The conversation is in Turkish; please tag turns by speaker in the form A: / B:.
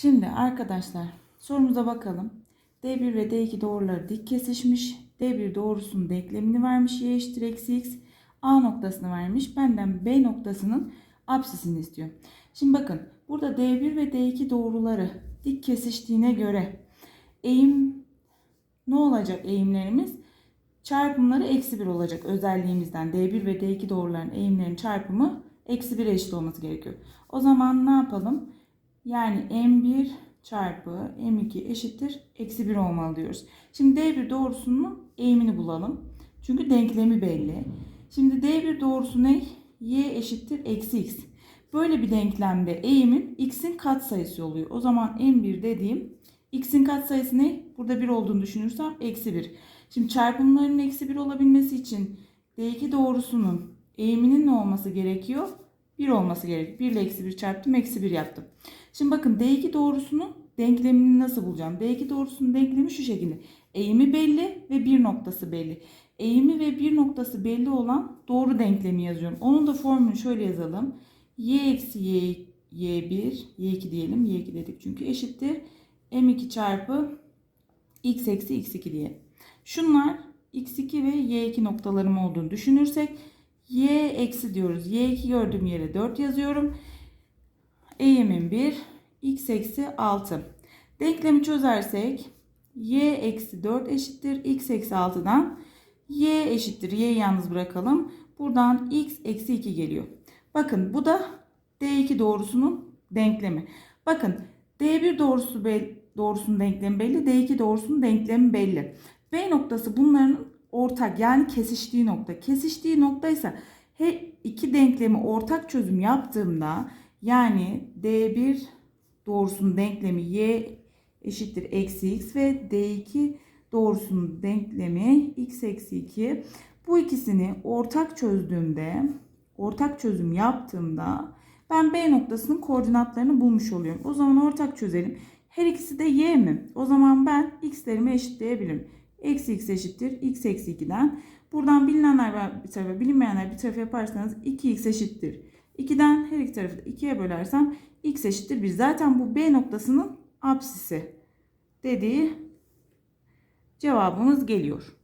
A: Şimdi arkadaşlar sorumuza bakalım. D1 ve D2 doğruları dik kesişmiş. D1 doğrusunun denklemini vermiş. Y eşittir eksi x. A noktasını vermiş. Benden B noktasının apsisini istiyor. Şimdi bakın burada D1 ve D2 doğruları dik kesiştiğine göre eğim ne olacak eğimlerimiz? Çarpımları eksi 1 olacak özelliğimizden. D1 ve D2 doğruların eğimlerinin çarpımı eksi 1'e eşit olması gerekiyor. O zaman ne yapalım? Yani M1 çarpı M2 eşittir eksi 1 olmalı diyoruz. Şimdi D1 doğrusunun eğimini bulalım. Çünkü denklemi belli. Şimdi D1 doğrusu ne? Y eşittir eksi x. Böyle bir denklemde eğimin x'in katsayısı oluyor. O zaman M1 dediğim x'in katsayısı ne? Burada 1 olduğunu düşünürsem eksi 1. Şimdi çarpımların eksi 1 olabilmesi için D2 doğrusunun eğiminin ne olması gerekiyor? 1 olması gerekiyor. 1 ile eksi 1 çarptım eksi 1 yaptım. Şimdi bakın D2 doğrusunun denklemini nasıl bulacağım? D2 doğrusunun denklemi şu şekilde. Eğimi belli ve bir noktası belli. Eğimi ve bir noktası belli olan doğru denklemi yazıyorum. Onun da formülünü şöyle yazalım. Y eksi Y, Y1, Y2 diyelim. Y2 dedik çünkü eşittir. M2 çarpı X eksi X2 diye. Şunlar X2 ve Y2 noktalarım olduğunu düşünürsek Y eksi diyoruz. Y2 gördüğüm yere 4 yazıyorum. Eğimin 1, X eksi 6. Denklemi çözersek Y eksi 4 eşittir. X eksi 6'dan Y eşittir. Y'yi yalnız bırakalım. Buradan X eksi 2 geliyor. Bakın bu da D2 doğrusunun denklemi. Bakın D1 doğrusu be, doğrusunun denklemi belli. D2 doğrusunun denklemi belli. B noktası bunların ortak yani kesiştiği nokta. Kesiştiği nokta ise her iki denklemi ortak çözüm yaptığımda yani D1 doğrusunun denklemi y eşittir eksi x ve D2 doğrusunun denklemi x eksi 2 bu ikisini ortak çözdüğümde ortak çözüm yaptığımda ben B noktasının koordinatlarını bulmuş oluyorum. O zaman ortak çözelim. Her ikisi de y mi? O zaman ben x'lerimi eşitleyebilirim. Eksi x eşittir x eksi 2'den. Buradan bilinenler bir tarafa bilinmeyenler bir tarafa yaparsanız 2x eşittir. 2'den her iki tarafı da 2'ye bölersem x eşittir 1. Zaten bu B noktasının apsisi dediği cevabımız geliyor.